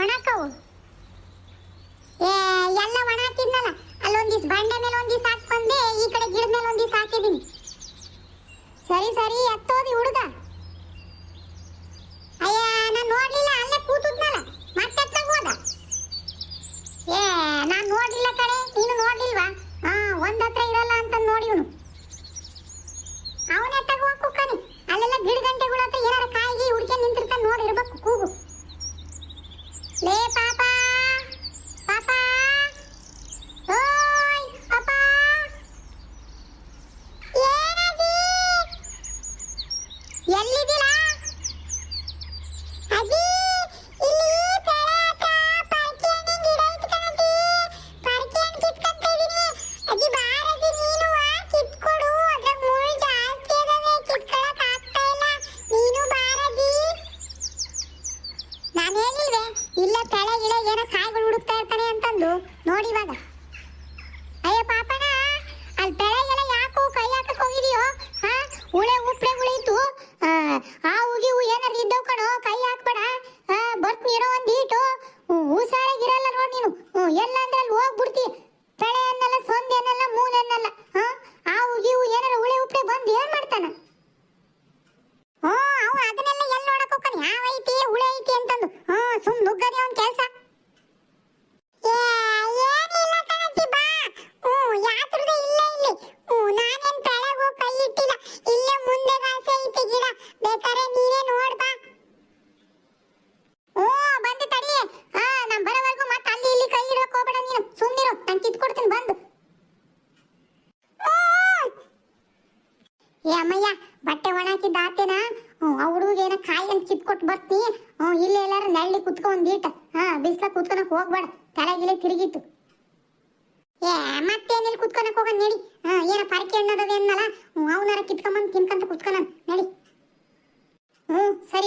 ಒಣಕವು. ಏ, ಎಲ್ಲ ಒಣ ಹಾಕಿದ್ನಲ್ಲ ಅಲ್ಲೊಂದಿಸ್ ಬಂಡೆ ಮೇಲೆ ಒಂದಿಸ್ ಹಾಕೊಂಡೆ ಈ ಕಡೆ ಗಿಡದ ಮೇಲೆ ಒಂದಿಸ್ ಹಾಕಿದ್ದೀನಿ. ಸರಿ ಸರಿ, ಎತ್ತೋದಿ ಹುಡುಗ. ಅಯ್ಯ, ನಾನು ನೋಡ್ಲಿಲ್ಲ, ಅಲ್ಲೇ ಕೂತಿದ್ನಲ್ಲ, ಮತ್ತೆ ಎತ್ತಂಗ್ ಹೋದ? ಏ, ನಾನು ನೋಡ್ಲಿಲ್ಲ ಕಡೆ ನೀನು ನೋಡ್ಲಿಲ್ವಾ? ಹಾ, ಒಂದ್ ಹತ್ರ ಇರಲ್ಲ ಅಂತ ನೋಡಿ ಇವನು. ಅವನ ಎತ್ತಂಗ್ ಹೋಗ್ ಅಲ್ಲೆಲ್ಲ ಗಿಡ ಗಂಟೆಗಳ ಹತ್ರ ಏನಾರ ಕಾಯಿಗೆ ಹುಡ್ಕೊಂಡು ನಿಂತಿರ್ತಾನೆ ನೋಡಿರ್ಬೇಕು ಕೂಗು.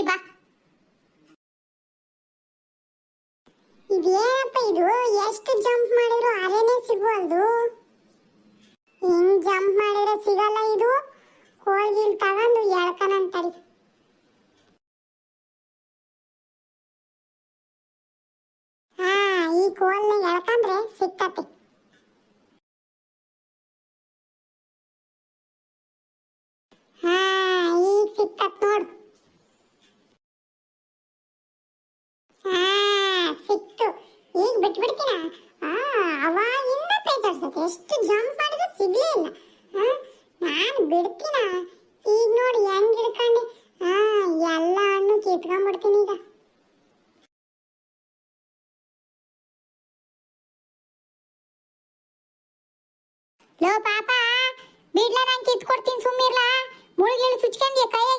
ಬಾ. ಇದೇನಪ್ಪ ಇದು? ಎಷ್ಟು ಜಂಪ್ ಮಾಡಿದ್ರು ಅರೆನೇ ಸಿಗುವಲ್ದು? ಹಿಂಗ್ ಜಂಪ್ ಮಾಡಿದ್ರೆ ಸಿಗಲ್ಲ ಇದು? ಹೋಗಿ ಇಲ್ಲಿ ತಗೊಂಡು ಎಳ್ಕನಂತರಿ ಹಾ, ಈ ಕೋಲ್ನ ಎಳ್ಕಂದ್ರೆ ಸಿಕ್ಕತ್ತೆ ಎಷ್ಟು ಜಂಪ್ ಮಾಡಿದ್ರು ಸಿಗ್ಲಿಲ್ಲ ನಾನು ಬಿಡ್ತೀನ ಈಗ ನೋಡಿ ಹೆಂಗ್ ಹಿಡ್ಕೊಂಡು ಹಾ ಎಲ್ಲ ಹಣ್ಣು ಕಿತ್ಕೊಂಡ್ಬಿಡ್ತೀನಿ ಈಗ ಲೋ ಪಾಪ ಬಿಡ್ಲ ನಾನು ಕಿತ್ಕೊಡ್ತೀನಿ ಸುಮ್ಮಿರ್ಲ ಮುಳುಗಿಳು ಚುಚ್ಕೊಂಡಿ ಕೈಯಾಗ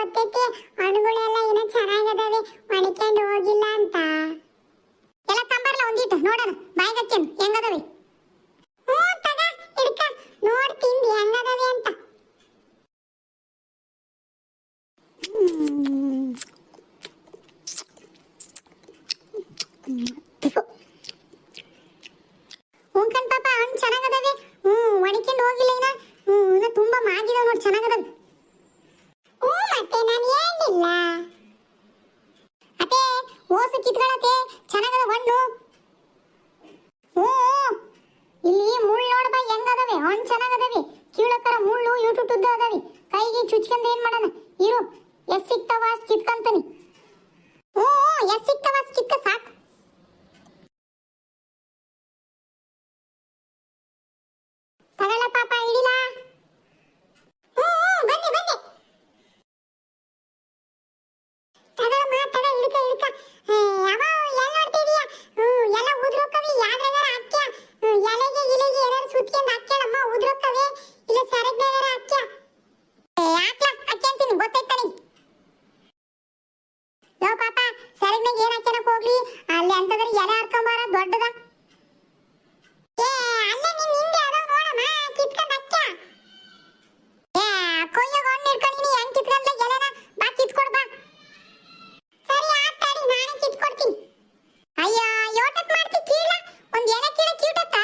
ಗೊತ್ತೈತಿ. ಹಣ್ಣುಗಳೆಲ್ಲ ಏನೋ ಚೆನ್ನಾಗದಾವೆ. ಒಣಕೊಂಡು ಹೋಗಿಲ್ಲ ಅಂತ. ಎಲ್ಲ ತಂಬರ್ಲ ಒಂದಿಟ್ಟು. ನೋಡೋಣ. ಬಾಯ್ಗತ್ತೇನು ಹೆಂಗದವೆ? ಹ್ಞೂ ತಗ ನೋಡಿ ತಿಂದು ಅಂತ. ಒಣಕೊಂಡು ಹೋಗಿಲ್ಲ ಇನ್ನ. ಹ್ಞೂ, ಇನ್ನ ತುಂಬ ಮಾಗಿದಾವೆ ನೋಡಿ. ಚೆನ್ನಾಗದ ತಗೊಳಮ್ಮ ತಗ ಹಿಡ್ಕ ಹಿಡ್ಕ ಏ, ಅವ ಎಲ್ಲಿ ನೋಡ್ತಿದೀಯ ಹ್ಮ್ ಎಲ್ಲ ಉದ್ರೋಕವಿ ಯಾವ್ದ್ರಾಗಾರ ಹಾಕ್ಯ ಹ್ಮ್, ಎಲೆಗೆ ಇಲೆಗೆ ಏನಾರು ಸುತ್ಕೊಂಡ್ ಹಾಕ್ಯಾಳಮ್ಮ ಉದ್ರೋಕವೆ ಇಲ್ಲ ಸರಗ್ನಾಗಾರ ಹಾಕ್ಯ ಏ, ಹಾಕ್ಲ ಹಾಕ್ಯಂತೀನಿ ಗೊತ್ತೈತ ನಿಂಗೆ ಲೋ ಪಾಪ ಸರಗ್ನಾಗ ಏನ್ ಹಾಕ್ಯನಕ್ ಹೋಗ್ಲಿ ಅಲ್ಲಿ ಅಂತಂದ್ರೆ ಎಲೆ ಹರ್ಕೊಂಬಾರ ದೊಡ್ಡದ ಏ ಅಲ್ಲ ನೀನ್ ಹಿಂದೆ ಅದಾವ ನೋಡಮ್ಮ ಕಿತ್ಕೊಂಡ್ ಹಾಕ್ಯ ಏ ಕೊಯ್ಯಾಗ ಹಣ್ಣು ಹಿಡ್ಕೊಂಡಿನಿ ಹೆಂಗ್ ಕಿತ್ಕೊಂಡ್ಲ ಎಲೆನ ಬಾ ಕಿತ್ಕೊಡ್ ಬಾ ಸರಿ ಆತಾಡಿ ನಾನೇ ಕಿತ್ಕೊಡ್ತೀನಿ ಅಯ್ಯೋ ಯೋಟಕ್ ಮಾಡ್ತಿ ಕೀಳ ಒಂದ್ ಎಲೆ ಕೀಳ ಕ್ಯೂಟತ್ತ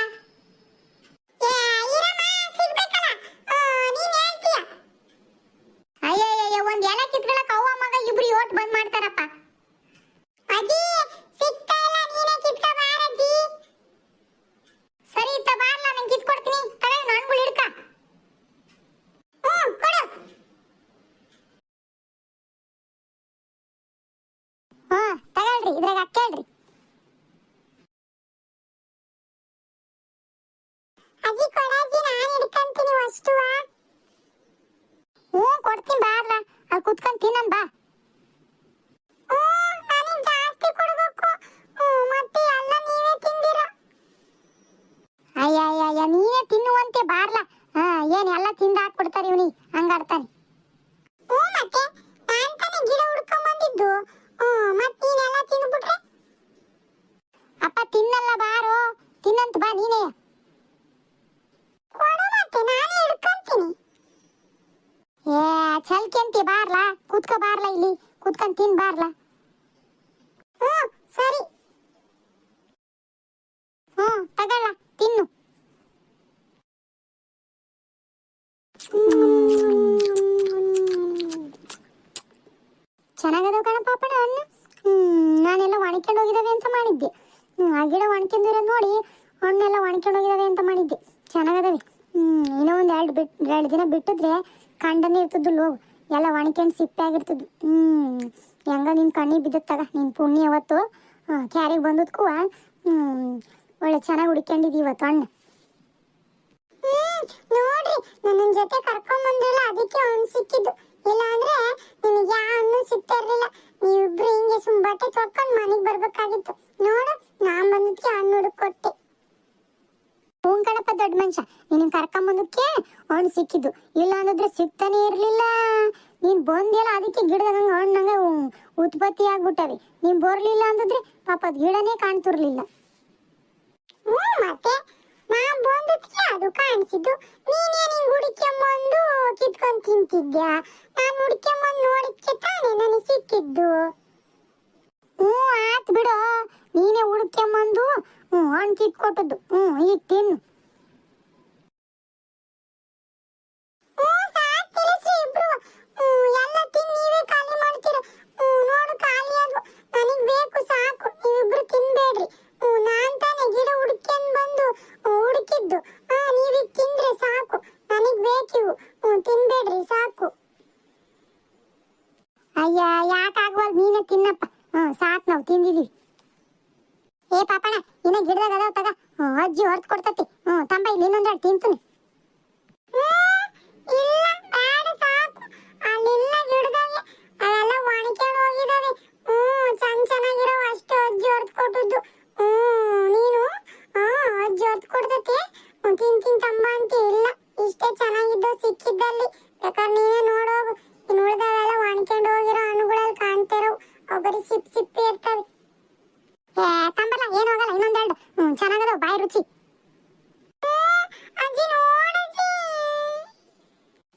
ಏ ಇರಮ್ಮ ಸಿಗ್ಬೇಕಲ್ಲ ಆ, ನೀನ್ ಹೇಳ್ತೀಯ ಅಯ್ಯಯ್ಯಯ್ಯ ಒಂದ್ ಎಲೆ ಕಿತ್ಕೊಳಕ್ ಅವ್ವ ಮಗ ಇಬ್ರು ಯೋಟ್ ಬಂದ್ ಮಾಡ್ತಾರಪ್ಪ ಅಜ್ಜಿ ಸಿಗ್ತಾ ಇಲ್ಲ ನೀನೇ ಕಿತ್ಕ ಬಾರಜ್ಜಿ ಸರಿ ಇತ್ತ ಬಾರ್ಲ ನಾನು ಕಿತ್ಕೊಡ್ತೀನಿ ತಲೆ ನನ್ಗಳು ಹಿಡ್ಕ ಹ್ಞೂ ಕೊಡು ಹಾ ತಗೊಳ್ರಿ ಇದ್ರಾಗ ಹಾಕ್ಯಾಳ್ರಿ ಅಜ್ಜಿ ಕೊಡಜ್ಜಿ ನಾನು ಹಿಡ್ಕಂತೀನಿ ಅಷ್ಟುವ ಹ್ಞೂ ಕೊಡ್ತೀನಿ ಬಾರ್ಲ ಅಲ್ಲಿ ಕುತ್ಕೊಂಡ್ ತಿನ್ನನ್ ಬಾ ಹ್ಞೂ ನನಗೆ ಜಾಸ್ತಿ ಕೊಡ್ಬೇಕು ಹ್ಞೂ ಮತ್ತೆ ಎಲ್ಲ ನೀವೇ ತಿಂದಿರ ಅಯ್ಯಯ್ಯಯ್ಯ ನೀನೇ ತಿನ್ನುವಂತೆ ಬಾರ್ಲ ಹಾ ಏನ್ ಎಲ್ಲ ತಿಂದ ಹಾಕ್ಬಿಡ್ತಾರೆ ಇವನಿ ಹಂಗಾಡ್ತಾನೆ ಹ್ಞೂ ಮತ್ತೆ ನಾನ್ ತಾನೇ ಗಿಡ ಹುಡ್ಕೊಂಡ್ ಬಂದಿದ್ದು ಹ್ಞೂ ಮತ್ ನೀನೆಲ್ಲ ತಿಂದ್ಬಿಟ್ರೆ ಅಪ್ಪ ತಿನ್ನಲ್ಲ ಬಾರೋ ತಿನ್ನಂತ ಬಾ ನೀನೇ ಕೊಡು ಮತ್ತೆ ನಾನೇ ಹಿಡ್ಕೊಂತೀನಿ ಏ ಚಲ್ಕೆಂತಿ ಬಾರ್ಲಾ ಕೂತ್ಕೋ ಬಾರ್ಲ ಇಲ್ಲಿ. ಕುತ್ಕೊಂಡ್ ತಿನ್ ಬಾರ್ಲ ಹ್ಮ್ ಸರಿ. ಹ್ಮ್ ತಗೊಳ್ಳ, ತಿನ್ನು. ಚೆನ್ನಾಗದ ಕಣ ಪಾಪಣ ಹಣ್ಣು ಹ್ಮ್ ನಾನೆಲ್ಲ ಒಣಕೊಂಡು ಹೋಗಿದಾವೆ ಅಂತ ಮಾಡಿದ್ದೆ. ಆ ಗಿಡ ಒಣಕೊಂಡಿರೋ ನೋಡಿ ಹಣ್ಣೆಲ್ಲ ಒಣಕೊಂಡು ಹೋಗಿದಾವೆ ಅಂತ ಮಾಡಿದ್ದೆ. ಚೆನ್ನಾಗದವೆ. ಹ್ಮ್ ಇನ್ನೂ ಒಂದ್ ಎರಡು ಬಿಟ್ ಎರಡು ದಿನ ಬಿಟ್ಟಿದ್ರೆ ಕಂಡನೇ ಇರ್ತದ್ದು ಲೋಗು ಎಲ್ಲ ಒಣಕೊಂಡು ಸಿಪ್ಪೆ ಆಗಿರ್ತದ. ಹ್ಮ್. ಹೆಂಗ ನಿನ್ ಕಣ್ಣಿಗೆ ಬಿದ್ದತ್ ತಗ, ನಿನ್ ಪುಣ್ಯ ಅವತ್ತು ಕ್ಯಾರಿಗೆ ಬಂದದ್ಕು ಹ್ಮ್. ಒಳ್ಳೆ ಚೆನ್ನಾಗಿ ಹುಡ್ಕೊಂಡಿದ್ದೀವಿ ಇವತ್ತು ಹಣ್ಣು ನೋಡ್ರಿ ನನ್ನ ಜೊತೆ ಕರ್ಕೊಂಡ್ ಬಂದ್ರಲ್ಲ, ಅದಕ್ಕೆ ಅವ್ನು ಸಿಕ್ಕಿದ್ದು. ಇಲ್ಲ ಅಂದ್ರೆ ನಿಮಗೆ ಯಾವ ಹಣ್ಣು ಸಿಗ್ತಾ ಇರ್ಲಿಲ್ಲ ನೀವಿಬ್ರು ಹಿಂಗೆ ಸುಂಬಾಟೆ ತೊಳ್ಕೊಂಡ್ ಮನೆಗ್ ಬರ್ಬೇಕಾಗಿತ್ತು. ನೋಡು, ನಾನ್ ಬಂದಕ್ಕೆ ಹಣ್ಣು ಹುಡುಕ್ ಕೊಟ್ಟೆ. ಹ್ಞೂ ಕಣಪ್ಪ, ದೊಡ್ಡ ಮನುಷ್ಯ. ನಿನ್ನ ಕರ್ಕೊಂಬಂದಕ್ಕೆ ಬಂದಕ್ಕೆ ಹಣ್ಣು ಸಿಕ್ಕಿದ್ದು. ಇಲ್ಲ ಅಂದಿದ್ರೆ ಸಿಗ್ತಾನೆ ಇರಲಿಲ್ಲ. ನೀನ್ ಬಂದಿಲ್ಲ ಅದಕ್ಕೆ ಗಿಡದಾಗ ಹಣ್ಣಂಗ ಉತ್ಪತ್ತಿ ಆಗ್ಬಿಟ್ಟವೆ. ನೀನ್ ಬರ್ಲಿಲ್ಲ ಅಂದಿದ್ರೆ ಪಾಪ ಅದ್ ಗಿಡನೇ ಕಾಣ್ತಿರ್ಲಿಲ್ಲ. ಮತ್ತೆ? ನಾನ್ ಬಂದದ್ಕೆ ಅದು ಕಾಣಿಸಿದ್ದು. ಕಿತ್ಕೊಂಡ್ ತಿಂತಿದ್ಯಾ? ನಾನು ಹುಡುಕ್ಯಂಬಂದು ನೋಡಿದ್ಕೆ ತಾನೇ ನನಗೆ ಸಿಕ್ಕಿದ್ದು. ಹ್ಞೂ ಆತ್ ಬಿಡು. ನೀನೇ ಹುಡುಕ್ಯಂಬಂದು ಹ್ಞೂ ಹಣ್ಣು ಕಿತ್ಕೊಟ್ಟದ್ದು ಹ್ಞೂ ಈಗ ತಿನ್ನು. ಹ್ಞೂ ಎಲ್ಲ ತಿಂದು ನೀವೇ ಖಾಲಿ ಮಾಡ್ತೀರ ಹ್ಞೂ ನೋಡು ಖಾಲಿ ಅದು ನನಗ್ ಬೇಕು ಸಾಕು ನೀವಿಬ್ರು ತಿನ್ಬೇಡ್ರಿ ಹ್ಞೂ ನಾನ್ ತಾನೇ ಗಿಡ ಹುಡ್ಕೊಂಡ್ ಬಂದು ಹ್ಞೂ, ಹುಡುಕಿದ್ದು ಹಾ ನೀವೀಗ ತಿಂದ್ರೆ ಸಾಕು ನನಗ್ ಬೇಕಿವು ಹ್ಞೂ ತಿನ್ಬೇಡ್ರಿ ಸಾಕು ಅಯ್ಯ ಯಾಕಾಗ್ವಲ್ ನೀನೇ ತಿನ್ನಪ್ಪ ಹ್ಞೂ ಸಾಕ್ ನಾವು ತಿಂದಿದೀವಿ ಏ ಪಾಪಣ ಇನ್ನ ಗಿಡದಾಗ ಅದಾವ ತಗ ಹ್ಞೂ ಅಜ್ಜಿ ಹೊರ್ತು ಕೊಡ್ತತಿ ಹ್ಞೂ ತಂಬ ಇಲ್ಲಿ ಇನ್ನೊಂದೆರಡು ತಿಂತೀನಿ ಇಲ್ಲ ಬೇಡ ಸಾಕು ಅಲ್ಲೆಲ್ಲ ಗಿಡದಾಗೆ ಅವೆಲ್ಲ ಒಣಕೊಂಡು ಹೋಗಿದಾವೆ ಹ್ಮ್ ಚಂದ ಚೆನ್ನಾಗಿರೋ ಅಷ್ಟು ಅಜ್ಜಿ ಹೊರ್ತು ಕೊಟ್ಟದ್ದು ಹ್ಮ್ ನೀನು ಹಾ ಅಜ್ಜಿ ಹೊರ್ತು ಕೊಡ್ತತಿ ಹ್ಮ್, ತಿನ್ ತಿನ್ ತಂಬ ಅಂತ ಇಲ್ಲ ಇಷ್ಟೇ ಚೆನ್ನಾಗಿದ್ದು ಸಿಕ್ಕಿದ್ದಲ್ಲಿ ಬೇಕಾದ್ರೆ ನೀನೇ ನೋಡೋಗು ಇನ್ನು ಉಳಿದವೆಲ್ಲ ಒಣಕೊಂಡು ಹೋಗಿರೋ ಹಣ್ಣುಗಳಲ್ಲಿ ಕಾಣ್ತಿರೋವು ಅವು ಬರೀ ಸಿಪ್ ಸಿಪ್ಪಿ ಇರ್ತವೆ ಏ ತಂಬಲ್ಲ ಏನು ಹೋಗಲ್ಲ ಇನ್ನೊಂದೆರಡು ಹ್ಮ್ ಚೆನ್ನಾಗದವು ಬಾಯಿ ರುಚಿ ಅಜ್ಜಿ ನೋಡಜ್ಜಿ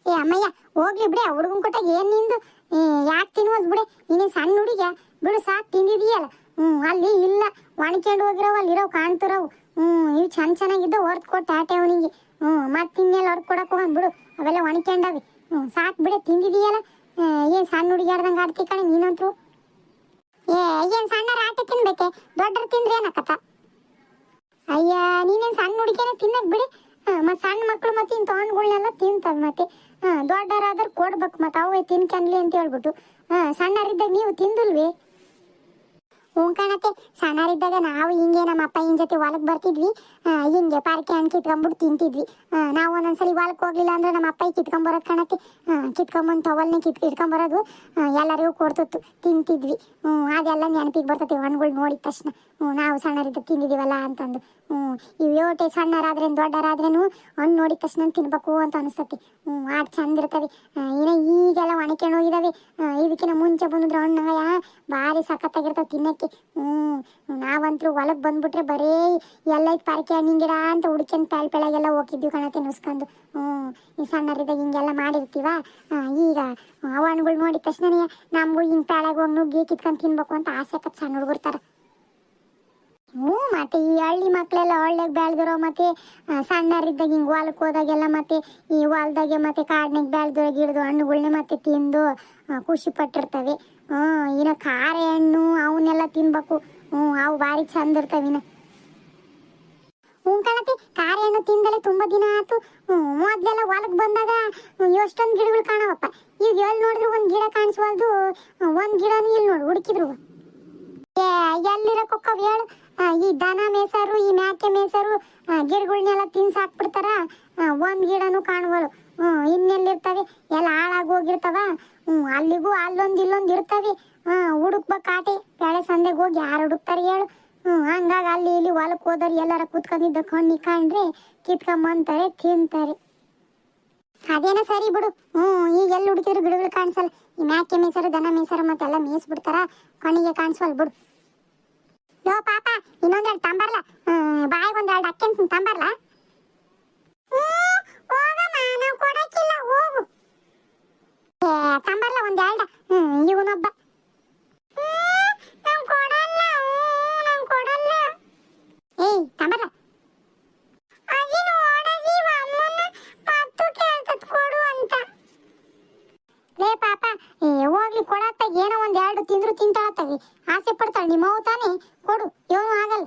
ಏ ಅಮ್ಮಯ್ಯ ಹೋಗ್ಲಿ ಬಿಡೆ ಹುಡುಗನ್ ಕೊಟ್ಟಾಗ ಏನ್ ನಿಂದು ಯಾಕೆ ತಿನ್ನುವದ್ ಬಿಡೆ ನೀನು ಸಣ್ಣ ಹುಡುಗ ಬಿಡು ಸಾಕ್ ತಿಂದಿದೀಯಲ್ಲ ಹ್ಮ್ ಅಲ್ಲಿ ಇಲ್ಲ ಒಣಕೊಂಡು ಹೋಗಿರೋ ಅಲ್ಲಿ ಇರೋ ಕಾಣ್ತಿರೋವು ಹ್ಮ್ ಚಂದ ಚೆನ್ನಾಗಿದ್ದು ಹೊರ್ತು ಕೊಟ್ಟು ಆಟೆ ಅವನಿಗೆ. ಹ್ಞೂ, ಮತ್ತೆ ಇನ್ನೆಲ್ಲ ಹೊರ್ದು ಕೊಡಕ್ಕೆ ಹೋಗನ್ ಬಿಡು. ಅವೆಲ್ಲ ಒಣಕೊಂಡವಿ ಹ್ಞೂ, ಸಾಕು ಬಿಡೆ, ತಿಂದಿದೀಯಲ್ಲ? ಏನು ಸಣ್ಣ ಹುಡುಗಿಯಾರ್ದಂಗೆ ಆಡ್ತಿ ಕಣೆ ನೀನಂತ್ರು? ಏ, ಏನು ಸಣ್ಣರ ಆಟ ತಿನ್ಬೇಕೆ? ದೊಡ್ಡರು ತಿಂದ್ರೆ ಏನಕ್ಕತ್ತ ಅಯ್ಯ, ನೀನೇನು ಸಣ್ಣ ಹುಡುಗಿನ ತಿನ್ನಕ್ ಬಿಡಿ? ಮತ್ತು ಸಣ್ಣ ಮಕ್ಕಳು ಮತ್ತು ಇನ್ನು ತೊಗೊಂಡ್ಗಳನ್ನೆಲ್ಲ ತಿಂತವೆ ಮತ್ತೆ. ಹಾಂ ದೊಡ್ಡರಾದ್ರೆ ಕೊಡ್ಬೇಕು ಮತ್ತು ಅವೇ ತಿನ್ಕನ್ಲಿ ಅಂತ ಹೇಳ್ಬಿಟ್ಟು. ಹಾಂ ಸಣ್ಣರಿದ್ದಾಗ ನೀವು ತಿಂದಿಲ್ವಿ? ಹ್ಞೂ ಕಾಣತ್ತೆ ಸಣ್ಣರಿದ್ದಾಗ ನಾವು ಹಿಂಗೆ ನಮ್ಮ ಅಪ್ಪಯ್ಯನ ಜೊತೆ ಹೊಲಕ್ಕೆ ಬರ್ತಿದ್ವಿ. ಹಿಂಗೆ ಪಾರ್ಕಿ ಹಣ್ಣು ಕಿತ್ಕೊಂಡ್ಬಿಟ್ಟು ತಿಂತಿದ್ವಿ. ನಾವು ಒಂದೊಂದ್ಸಲಿ ಹೊಲಕ್ಕೆ ಹೋಗ್ಲಿಲ್ಲ ಅಂದ್ರೆ ನಮ್ಮ ಅಪ್ಪ ಕಿತ್ಕೊಂಬರೋದು ಕಾಣತ್ತೆ. ಕಿತ್ಕೊಂಬಂದು ತವಲ್ನೇ ಕಿತ್ ಇಟ್ಕೊಂಬರೋದು ಎಲ್ಲರಿಗೂ ಕೊಡ್ತಿತ್ತು. ತಿಂತಿದ್ವಿ. ಅದೆಲ್ಲ ನೆನಪಿಗೆ ಬರ್ತೈತಿ. ಹಣ್ಣುಗಳು ನೋಡಿದ ತಕ್ಷಣ. ನಾವು ಸಣ್ಣರಿದ್ದ ತಿಂದಿದ್ದೀವಲ್ಲ ಅಂತಂದು. ಇವು ಯೋಟೆ ಸಣ್ಣರಾದ್ರೇನು ದೊಡ್ಡರಾದ್ರೇನು ಹಣ್ಣು ನೋಡಿದ ತಕ್ಷಣ ತಿನ್ಬೇಕು ಅಂತ ಅನಿಸ್ತತಿ. ಆಡ್ ಚಂದ ಇರ್ತವೆ. ಏನೋ ಈಗೆಲ್ಲ ಒಣಕೊಂಡು ಹೋಗಿದಾವೆ. ಇದಕ್ಕಿಂತ ಮುಂಚೆ ಬಂದಿದ್ರೆ ಹಣ್ಣು ಭಾರಿ ಸಖತ್ತಾಗಿರ್ತಾವೆ ತಿನ್ನಕ್ಕೆ. ಹ್ಞೂ ನಾವಂತೂ ಹೊಲಕ್ಕೆ ಬಂದ್ಬಿಟ್ರೆ ಬರೀ ಎಲ್ಲ ಪಾರ್ಕೆ ಹಣ್ಣಿನ ಗಿಡ ಅಂತ ಹುಡ್ಕೊಂಡು ಪ್ಯಾಳ್ ಪೆಳಗೆಲ್ಲ ಹೋಗಿದ್ವಿ ಕಣತೆ ನುಸ್ಕೊಂಡು ಹ್ಞೂ ಈ ಸಣ್ಣರಿದ್ದಾಗ ಹಿಂಗೆಲ್ಲ ಮಾಡಿರ್ತೀವ? ಈಗ ಅವ ಹಣ್ಣುಗಳು ನೋಡಿದ ತಕ್ಷಣನೇ ನಮಗೂ ಹಿಂಗೆ ಪ್ಯಾಳಾಗ ಹೋಗಿ ನುಗ್ಗಿ ಕಿತ್ಕೊಂಡು ತಿನ್ಬೇಕು ಅಂತ ಆಸೆ ಕತ್ ಸಣ್ಣ ಹುಡುಗರ್ತಾರೆ ಹ್ಞೂ, ಮತ್ತೆ ಈ ಹಳ್ಳಿ ಮಕ್ಕಳೆಲ್ಲ ಒಳ್ಳೆಗೆ ಬೆಳೆದಿರೋ ಮತ್ತೆ ಸಣ್ಣರಿದ್ದಾಗ ಹಿಂಗೆ ಹೊಲಕ್ಕೆ ಹೋದಾಗೆಲ್ಲ ಮತ್ತೆ ಈ ಹೊಲದಾಗೆ ಮತ್ತೆ ಕಾಡ್ನಾಗ ಬೆಳೆದಿರೋ ಗಿಡದು ಹಣ್ಣುಗಳನ್ನೇ ಮತ್ತೆ ತಿಂದು ಖುಷಿ ಪಟ್ಟಿರ್ತವೆ. ಹ್ಞೂ, ಇನ್ನು ಖಾರೆ ಹಣ್ಣು ಅವನ್ನೆಲ್ಲ ತಿನ್ಬೇಕು. ಹ್ಞೂ ಅವು ಭಾರಿ ಚಂದ ಇರ್ತಾವಿನ ಹ್ಞೂ ಕಣತಿ ಖಾರೆ ಹಣ್ಣು ತಿಂದಲೇ ತುಂಬಾ ದಿನ ಆಯ್ತು ಮೊದ್ಲೆಲ್ಲ ಹೊಲಕ್ಕೆ ಬಂದಾಗ ಎಷ್ಟೊಂದು ಗಿಡಗಳು ಕಾಣವಪ್ಪ. ಈಗ ಎಲ್ಲಿ ನೋಡಿದ್ರು ಒಂದು ಗಿಡ ಕಾಣಿಸ್ವಲ್ದು ಒಂದು ಗಿಡನೂ ಇಲ್ಲಿ ನೋಡಿ ಹುಡುಕಿದ್ರು. ಏ, ಎಲ್ಲಿರಕ್ಕೊಕ್ಕವ್ ಹೇಳು? ಈ ದನ ಮೇಸರು ಈ ಮ್ಯಾಕೆ ಮೇಸರು ಗಿಡಗಳನ್ನೆಲ್ಲ ತಿನ್ಸಾಕ್ಬಿಡ್ತಾರ. ಒಂದ್ ಗಿಡನೂ ಕಾಣುವಳು ಹ್ಮ್ ಇನ್ನೆಲ್ಲಿರ್ತವೆ? ಎಲ್ಲ ಹಾಳಾಗಿ ಹೋಗಿರ್ತಾವ. ಹ್ಮ್ ಅಲ್ಲಿಗೂ ಅಲ್ಲೊಂದ್ ಇಲ್ಲೊಂದ್ ಇರ್ತವೆ. ಹ್ಮ್ ಹುಡುಕ್ಬೇಕು ಕಾಟಿ. ಬೆಳೆ ಸಂದೆಗೆ ಹೋಗಿ ಯಾರು ಹುಡುಕ್ತಾರೆ ಹೇಳು. ಹ್ಮ್, ಹಂಗಾಗಿ ಅಲ್ಲಿ ಇಲ್ಲಿ ಹೊಲಕ್ಕೆ ಹೋದವ್ರು ಎಲ್ಲಾರ ಕೂತ್ಕೊಂಡಿದ್ದ ಕಣ್ಣಿ ಕಂಡ್ರೆ ಕಿತ್ಕೊಂಬಂತಾರೆ, ತಿಂತಾರೆ. ಅದೇನೋ ಸರಿ ಬಿಡು. ಹ್ಮ್, ಈಗ ಎಲ್ಲಿ ಹುಡುಕಿದ್ರು ಗಿಡಗಳು ಕಾಣಿಸಲ್ಲ. ಈ ಮ್ಯಾಕೆ ಮೀಸರು, ದನ ಮೇಸರು ಮತ್ತೆಲ್ಲ ಮೇಯಿಸ್ಬಿಡ್ತಾರ ಕಣ್ಣಿಗೆ ಕಾಣಿಸಲ್ ಬಿಡು. ಯೋ ಪಾಪ, ಇನ್ನೊಂದೆರಡು ತಂಬರ್ಲ. ಬಾಯಿಗೆ ಒಂದೆರಡು ಅಕ್ಕಿ ತಂಬರ್ಲ. ತಂಬರ್ಲ ಒಂದೆರಡು. ಇವನೊಬ್ಬ ನಾವು ಕೊಡಲ್ಲ ನಾವು ಕೊಡಲ್ಲ ಕೊಡು ಅಂತ. ಲೇ ಪಾಪ, ಏ, ಹೋಗಲಿ ಕೊಡತ್ತ ಏನೋ ಒಂದ್ ಎರಡು ತಿಂದ್ರು ತಿಂತಾಳತ್ತವಿ ಆಸೆ ಪಡ್ತಾಳ ನಿಮ್ಮ ಅವ್ ತಾನೇ? ಕೊಡು ಏನು ಆಗಲ್ಲ.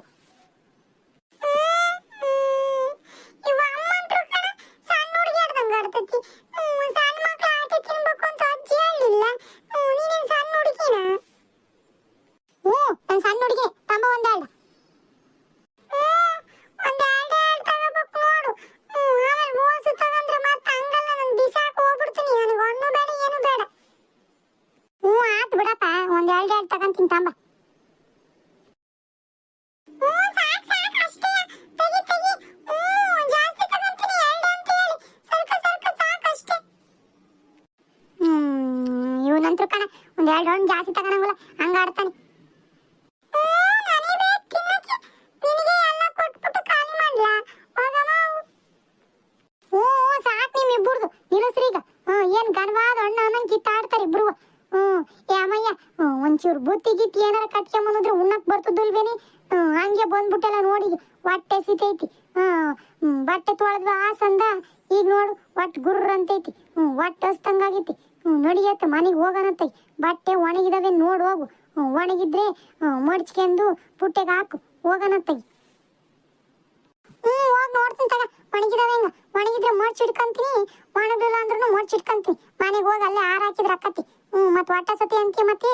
ಎರಡು ಹಣ್ಣು ಜಾಸ್ತಿ ತಗೊಳಂಗಿಲ್ಲ ಹಂಗ ಆಡ್ತಾನೆ. ಏನ್ ಗಣವಾದ ಅಣ್ಣ ಅನ್ನಂಗ್ ಕಿತ್ತಾಡ್ತಾರೆ ಇಬ್ರು. ಹ್ಮ್ ಒಂಚೂರು ಬುತ್ತಿ ಗಿತ್ತಿ ಏನಾರ ಕಟ್ಕೊಂಬಂದ್ರೆ ಉಣ್ಣಕ್ ಬರ್ತದಲ್ವೇನಿ? ಹಂಗೆ ಬಂದ್ಬಿಟ್ಟೆಲ್ಲ ನೋಡಿ ಹೊಟ್ಟೆ ಸಿತೈತಿ. ಹ್ಞೂ ಬಟ್ಟೆ ತೊಳೆದ್ವ ಆಸಂದ ಈಗ ನೋಡು ಒಟ್ಟು ಗುರ್ರ ಅಂತೈತಿ ಹ್ಞೂ ಹೊಟ್ಟೆ ಹಸ್ತಂಗಾಗೈತಿ ಹ್ಞೂ ನಡಿಯತ್ತ ಮನೆಗೆ ಹೋಗೋಣತ್ತೈ ಬಟ್ಟೆ ಒಣಗಿದವೆ, ನೋಡು ಹೋಗು. ಒಣಗಿದ್ರೆ ಮಡ್ಚ್ಕೊಂಡು ಪುಟ್ಟೆಗೆ ಹಾಕು. ಹೋಗೋಣತ್ತೈ ಹ್ಞೂ ಹೋಗಿ ನೋಡ್ತೀನಿ ತಗ. ಒಣಗಿದಾವೆ ಹೆಂಗ? ಒಣಗಿದ್ರೆ ಮಡ್ಚಿಡ್ಕಂತೀನಿ ಒಣಗಿಲ್ಲ ಅಂದ್ರೂ ಮಡ್ಚಿಡ್ಕಂತೀನಿ ಮನೆಗೆ ಹೋಗಿ ಅಲ್ಲೇ ಹಾರ ಹಾಕಿದ್ರೆ ಅಕ್ಕತಿ. ಹ್ಞೂ ಮತ್ತೆ ಹೊಟ್ಟೆ ಸತಿ ಅಂತೀಯ ಮತ್ತೆ.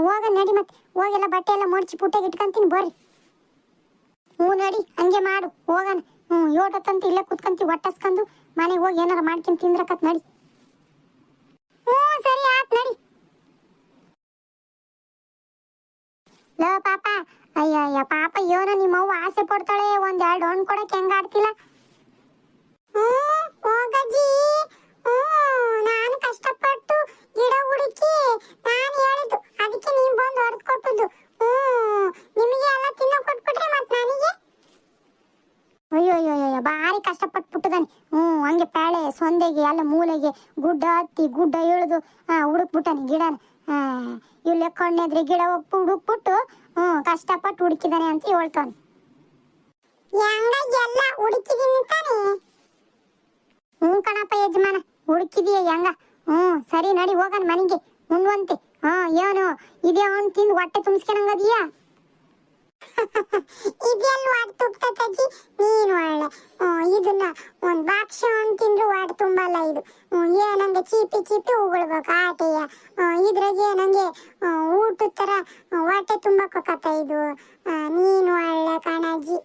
ಹೋಗ, ನಡಿ ಮತ್ತೆ. ಹೋಗೆಲ್ಲ ಬಟ್ಟೆ ಎಲ್ಲ ಮಡ್ಚಿ ಪುಟ್ಟೆಗೆ ಇಟ್ಕಂತೀನಿ, ಬರ್ರಿ. ಹ್ಞೂ ನಡಿ, ಹಂಗೆ ಮಾಡು. ಹೋಗೋಣ. ಹ್ಞೂ ಏಟತ್ತಂತ ಇಲ್ಲೇ ಕುತ್ಕಂತೀವಿ ಹೊಟ್ಟಸ್ಕಂದು ಮನೆಗೆ ಹೋಗಿ ಏನಾರ ಮಾಡ್ಕೊಂಡು ತಿಂದ್ರಕತ್, ನಡಿ. ಹ್ಞೂ, ಸರಿ, ಆತ್ ನಡಿ. ಲೋ, ಪಾಪ. ಅಯ್ಯಯ್ಯ ಅಯ್ಯ ಪಾಪ ಏನೋ ನಿಮ್ಮ ಅವ್ವ ಆಸೆ ಪಡ್ತಾಳೆ. ಒಂದ್ ಎರಡು ಹಣ್ಣು ಕೊಡಕ್ ಹೆಂಗ ಆಡ್ತಿಲ್ಲ? ಹೋಗಜ್ಜಿ ನಾನು ಕಷ್ಟಪಟ್ಟು ಗಿಡ ಹುಡುಕಿ ನಾನು ಹೇಳಿದ್ದು. ಅದಕ್ಕೆ ನೀವು ಬಂದು ಹೊಡೆದು ಕೊಟ್ಟದ್ದು. ನಿಮಗೆ ಎಲ್ಲ ತಿನ್ನೋ ಕೊಟ್ಬಿಟ್ರೆ ಮತ್ತೆ ನನಗೆ ಅಯ್ಯೋ ಅಯ್ಯೋ ಅಯ್ಯೋ ಭಾರಿ ಕಷ್ಟಪಟ್ಬಿಟ್ಟದಾನೆ. ಹ್ಞೂ ಹಂಗೆ ಪ್ಯಾಳೆ ಸೊಂದೆಗೆ ಎಲ್ಲ ಮೂಲೆಗೆ ಗುಡ್ಡ ಹತ್ತಿ ಗುಡ್ಡ ಇಳಿದು ಹುಡುಕ್ಬಿಟ್ಟಾನೆ ಗಿಡನ. ಇವ್ ಲೆಕ್ಕೊಂಡೆದ್ರೆ ಗಿಡ ಒಪ್ಪು ಹುಡುಕ್ಬಿಟ್ಟು ಹ್ಞೂ ಕಷ್ಟಪಟ್ಟು ಹುಡುಕಿದಾನೆ ಅಂತ ಹೇಳ್ತಾನೆ. ಎಲ್ಲ ಹುಡುಕಿದೀನಿ ತಾನೆ? ಹ್ಞೂ ಕಣಪ್ಪ ಯಜಮಾನ ಹುಡುಕಿದೀಯ ಹೆಂಗ? ಹ್ಞೂ ಸರಿ ನಡಿ ಹೋಗನ್ ಮನೆಗೆ ಮುಂದುವಂತೆ. ಹಾ ಏನು ಇದೇ ಅವ್ನು ತಿಂದು ಹೊಟ್ಟೆ ತುಂಬಿಸ್ಕೊಳಂಗದೀಯಾ ಇದೆಲ್ಲ ವಾಡ್ ತುಪ್ತತಜ್ಜಿ ನೀನು ಒಳ್ಳೆ. ಇದನ್ನ ಒಂದು ಬಾಕ್ಶ ಅಂತ ತಿಂದ್ರು ವಾಡ್ ತುಂಬಲ್ಲ ಇದು. ಏನಂಗೆ ಚೀಪಿ ಚೀಪಿ ಉಗುಳ್ಬೇಕು ಆಟೆಯ. ಇದ್ರಾಗೆ ಏನಂಗೆ ಊಟದ ಥರ ಹೊಟ್ಟೆ ತುಂಬಕ್ಕೋಕತ್ತ ಇದು. ನೀನು ಒಳ್ಳೆ ಕಾಣಜ್ಜಿ.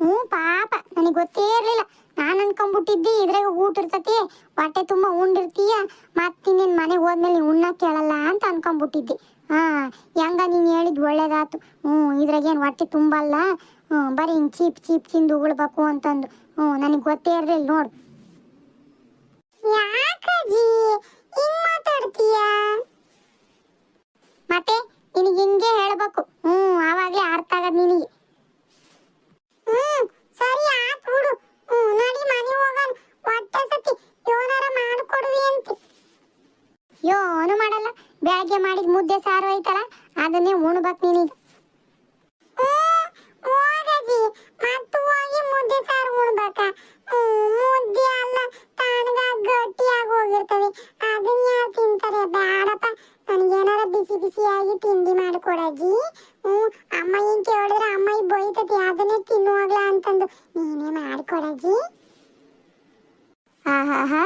ಹ್ಞೂ, ಪಾಪ. ನನಗೆ ಗೊತ್ತೇ ಇರಲಿಲ್ಲ. ನಾನು ಅನ್ಕೊಂಡ್ಬಿಟ್ಟಿದ್ದೆ, ಇದ್ರಾಗ ಊಟ ಇರ್ತತಿ, ಹೊಟ್ಟೆ ತುಂಬ ಉಂಡಿರ್ತೀಯ. ನಿನ್ನ ಮನೆಗೆ ಹೋದ್ಮೇಲೆ ಉಣ್ಣಕ್ಕೆ ಕೇಳಲ್ಲ ಅಂತ ಅನ್ಕೊಂಡ್ಬಿಟ್ಟಿದ್ದೆ. ಹಾ ಹೆಂಗ ನೀನು ಹೇಳಿದ್ ಒಳ್ಳೇದಾತು. ಹ್ಞೂ ಇದ್ರಾಗೇನು ಹೊಟ್ಟೆ ತುಂಬಲ್ಲ? ಹ್ಞೂ ಬರೀ ಹಿಂಗೆ ಚೀಪ್ ಚೀಪ್ ತಿಂದು ಉಗುಳ್ಬೇಕು ಅಂತಂದು. ಹ್ಞೂ ನನಗೆ ಗೊತ್ತೇ ಇರಲಿಲ್ಲ ನೋಡು. ಮತ್ತೆ ನಿನಗೆ ಹಿಂಗೆ ಹೇಳ್ಬೇಕು. ಹ್ಞೂ ಆವಾಗಲೇ ಅರ್ಥ ಆಗದ್ ನಿನಗೆ. ಬೆಳಗ್ಗೆ ಮಾಡಿದ ಮುದ್ದೆ ಸಾರು ಐತಲ್ಲ ಅದನ್ನೇ ಉಣ್ಬೇಕು ನೀನೀಗ. ಆಹಾ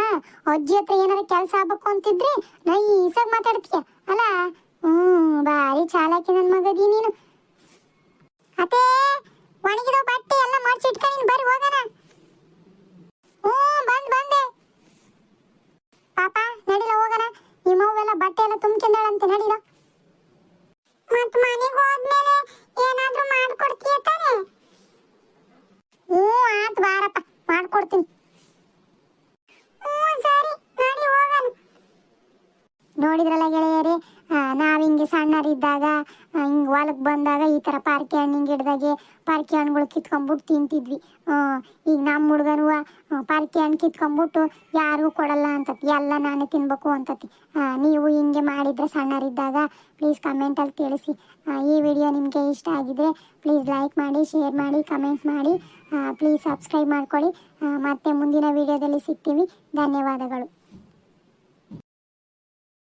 ಅಜ್ಜಿ ಹತ್ರ ಏನಾರ ಕೆಲಸ ಆಗ್ಬೇಕು ಅಂತಿದ್ರೆ ನೈಸಾಗಿ ಮಾತಾಡ್ತೀಯ. ಅಲ್ಲ? ಹ್ಮ್ ಬಾರಿ ಚಾಲಾಕಿ ನನ್ ಮಗದಿ ನೀನು. ಅತೇ ಒಣಗಿರೋ ಬಟ್ಟೆ ಎಲ್ಲ ಮಡ್ಚಿಟ್ಕ ನೀನು, ಬರ್ರಿ ಹೋಗೋಣ. ಹ್ಮ್, ಬಂದ್, ಬಂದೆ. ಪಾಪ, ನಡಿಲ, ಹೋಗೋಣ. ನಿಮ್ಮವೆಲ್ಲ ಬಟ್ಟೆ ಎಲ್ಲ ತುಂಬ್ಕೊಂಡಾಳಂತೆ, ನಡಿಲ. ಮತ್ ಮನೆಗೆ ಹೋದ್ಮೇಲೆ ಏನಾದ್ರೂ ಮಾಡ್ಕೊಡ್ತೀಯ ತಾನೆ? ಹ್ಞೂ ಆತ್ ಬಾರಪ್ಪ, ಮಾಡ್ಕೊಡ್ತೀನಿ ಹ್ಞೂ ಸರಿ ನಡಿ ಹೋಗೋಣ ನೋಡಿದ್ರಲ್ಲ ಗೆಳೆಯರೇ ನಾವು ಹಿಂಗೆ ಸಣ್ಣರಿದ್ದಾಗ ಹಿಂಗೆ ಹೊಲಕ್ಕೆ ಬಂದಾಗ ಈ ಥರ ಪಾರ್ಕಿ ಹಣ್ಣಿನ ಗಿಡದಾಗೆ ಪಾರ್ಕಿ ಹಣ್ಣುಗಳು ಕಿತ್ಕೊಂಡ್ಬಿಟ್ಟು ತಿಂತಿದ್ವಿ. ಈಗ ನಮ್ಮ ಹುಡುಗನು ಪಾರ್ಕಿ ಹಣ್ಣು ಕಿತ್ಕೊಂಡ್ಬಿಟ್ಟು ಯಾರಿಗೂ ಕೊಡಲ್ಲ ಅಂತತಿ, ಎಲ್ಲ ನಾನೇ ತಿನ್ಬೇಕು ಅಂತತಿ. ನೀವು ಹಿಂಗೆ ಮಾಡಿದ್ರೆ ಸಣ್ಣರಿದ್ದಾಗ ಪ್ಲೀಸ್ ಕಮೆಂಟಲ್ಲಿ ತಿಳಿಸಿ. ಈ ವಿಡಿಯೋ ನಿಮಗೆ ಇಷ್ಟ ಆಗಿದ್ರೆ ಪ್ಲೀಸ್ ಲೈಕ್ ಮಾಡಿ ಶೇರ್ ಮಾಡಿ ಕಮೆಂಟ್ ಮಾಡಿ. ಪ್ಲೀಸ್ ಸಬ್ಸ್ಕ್ರೈಬ್ ಮಾಡ್ಕೊಳ್ಳಿ. ಮತ್ತೆ ಮುಂದಿನ ವಿಡಿಯೋದಲ್ಲಿ ಸಿಗ್ತೀವಿ. ಧನ್ಯವಾದಗಳು.